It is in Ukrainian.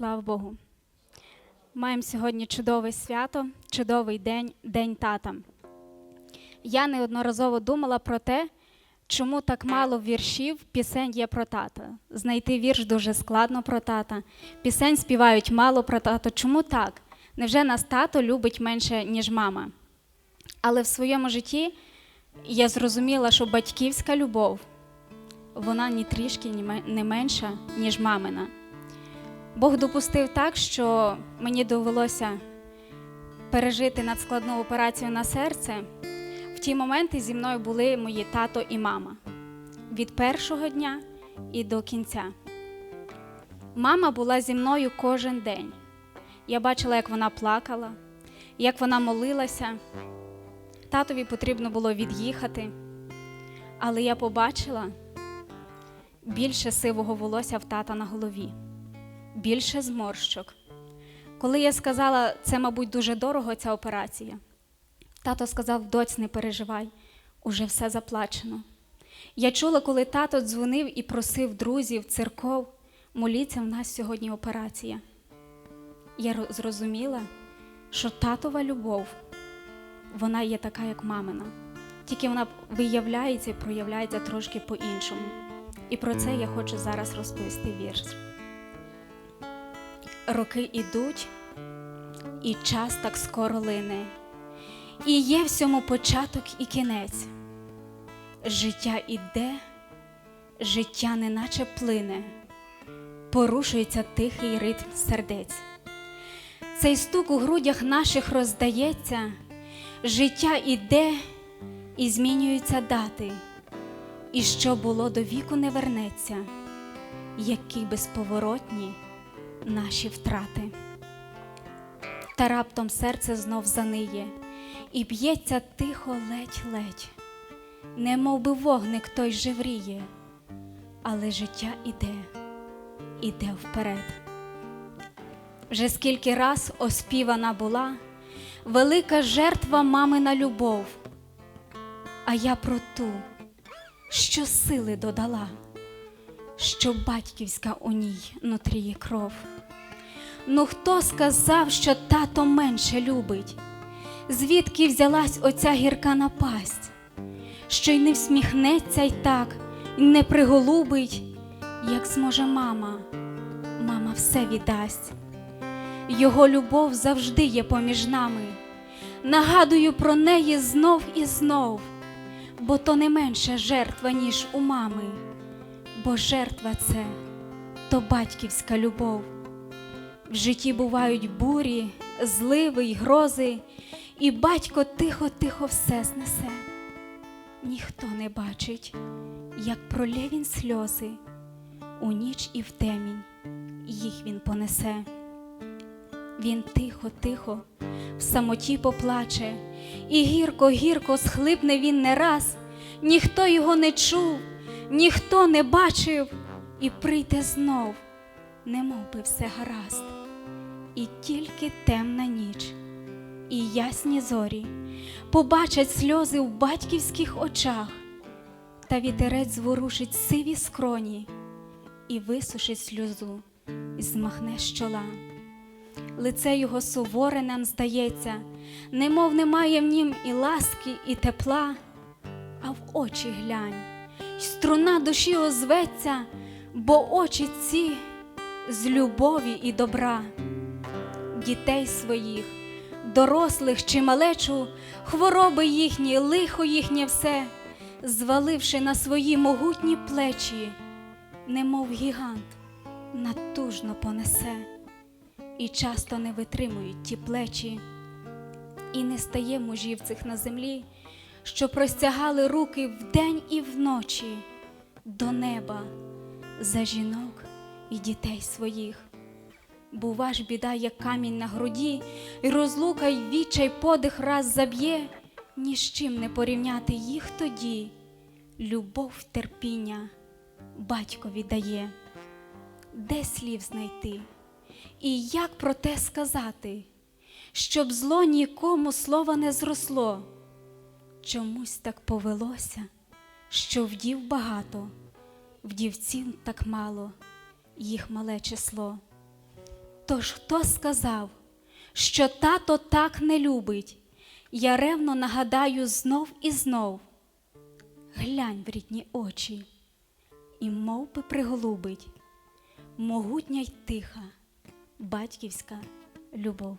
Слава Богу. Маємо сьогодні чудове свято, чудовий день, День тата. Я неодноразово думала про те, чому так мало віршів, пісень є про тата. Знайти вірш дуже складно про тата. Пісень співають мало про тата. Чому так? Невже нас тато любить менше, ніж мама? Але в своєму житті я зрозуміла, що батьківська любов вона ні трішки не менша, ніж мамина. Бог допустив так, що мені довелося пережити надскладну операцію на серце. В ті моменти зі мною були мої тато і мама від першого дня і до кінця. Мама була зі мною кожен день. Я бачила, як вона плакала, як вона молилася. Татові потрібно було від'їхати, але я побачила більше сивого волосся в тата на голові більше зморщок. Коли я сказала, це, мабуть, дуже дорого ця операція, тато сказав: доць, не переживай, уже все заплачено. Я чула, коли тато дзвонив і просив друзів, церков, моліться, в нас сьогодні операція. Я зрозуміла, що татова любов, вона є така, як мамина. Тільки вона виявляється і проявляється трошки по-іншому. І про це я хочу зараз розповісти вірш. Роки ідуть, і час так скоро лине, і є всьому початок і кінець. Життя іде, життя неначе плине, порушується тихий ритм сердець. Цей стук у грудях наших роздається, життя іде і змінюються дати, і що було до віку не вернеться, які безповоротні наші втрати. Та раптом серце знов заниє і б'ється тихо ледь-ледь, не мов би вогник той живріє, але життя іде, іде вперед. Вже скільки раз оспівана була велика жертва мамина любов, а я про ту, що сили додала що батьківська у ній нутріє кров. Ну хто сказав, що тато менше любить? Звідки взялась оця гірка напасть, що й не всміхнеться й так, й не приголубить, як зможе мама, мама все віддасть. Його любов завжди є поміж нами. Нагадую про неї знов і знов, бо то не менша жертва, ніж у мами бо жертва це то батьківська любов. В житті бувають бурі, зливи й грози, і батько тихо-тихо все знесе. Ніхто не бачить, як пролє він сльози, у ніч і в темінь їх він понесе. Він тихо-тихо в самоті поплаче, і гірко-гірко схлипне він не раз, ніхто його не чув, ніхто не бачив, і прийде знов, немов би все гаразд, і тільки темна ніч, і ясні зорі побачать сльози в батьківських очах, та вітерець зворушить сиві скроні і висушить сльозу, і змахне з чола. Лице його суворе нам здається, немов немає в нім і ласки, і тепла, а в очі глянь, й струна душі озветься, бо очі ці з любові і добра, дітей своїх, дорослих чи малечу, хвороби їхні, лихо їхнє все, зваливши на свої могутні плечі, немов гігант, натужно понесе. І часто не витримують ті плечі, і не стає мужів цих на землі, що простягали руки вдень і вночі до неба за жінок і дітей своїх. Бува ж біда, як камінь на груді, і розлука й відчай подих раз заб'є, ні з чим не порівняти їх тоді. Любов, терпіння батькові дає, де слів знайти? І як про те сказати, щоб зло нікому слова не зросло? Чомусь так повелося, що вдів багато, вдівців так мало, їх мале число. Отож, хто сказав, що тато так не любить, я ревно нагадаю знов і знов. Глянь в рідні очі, і мов би приголубить, могутня й тиха батьківська любов.